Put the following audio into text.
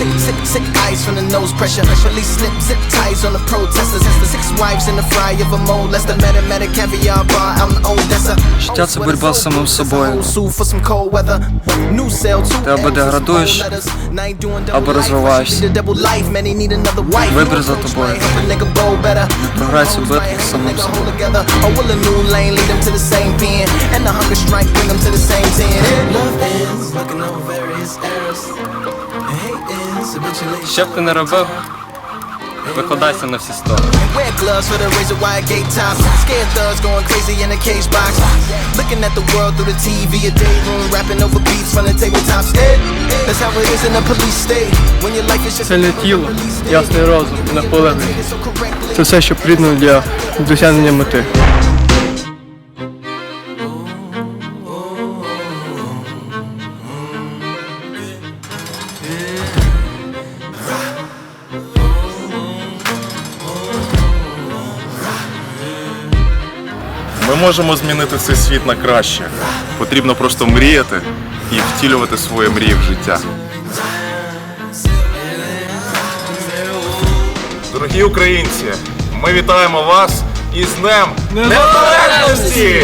Sick, sick, sick eyes from the nose pressure. Release slip, zip ties on the protesters. Six wives in the fry of a molester. Metametic caviar bar out in Odessa. Життя це боротьба з самим собою. For some cold weather. New cell, two Ти або L's, деградуєш, old letters. Now ain't doing double або life. розвиваєшся. Need a double life, man, he need another wife. Вибір за New approach тобою. might help a nigga bowl better. Програй цю Hoes битву might help з a самим nigga собою. hold together. Or will a new lane lead them to the same pen? And the hunger strike bring them to the same ten. Love ends, looking over various errors. Що б ти не робив, викладайся на всі сторони. Wear gloves for the razor wire gate tops. Scared thugs going crazy Ми можемо змінити цей світ на краще. Потрібно просто мріяти і втілювати свої мрії в життя. Дорогі українці, ми вітаємо вас із Днем Незалежності!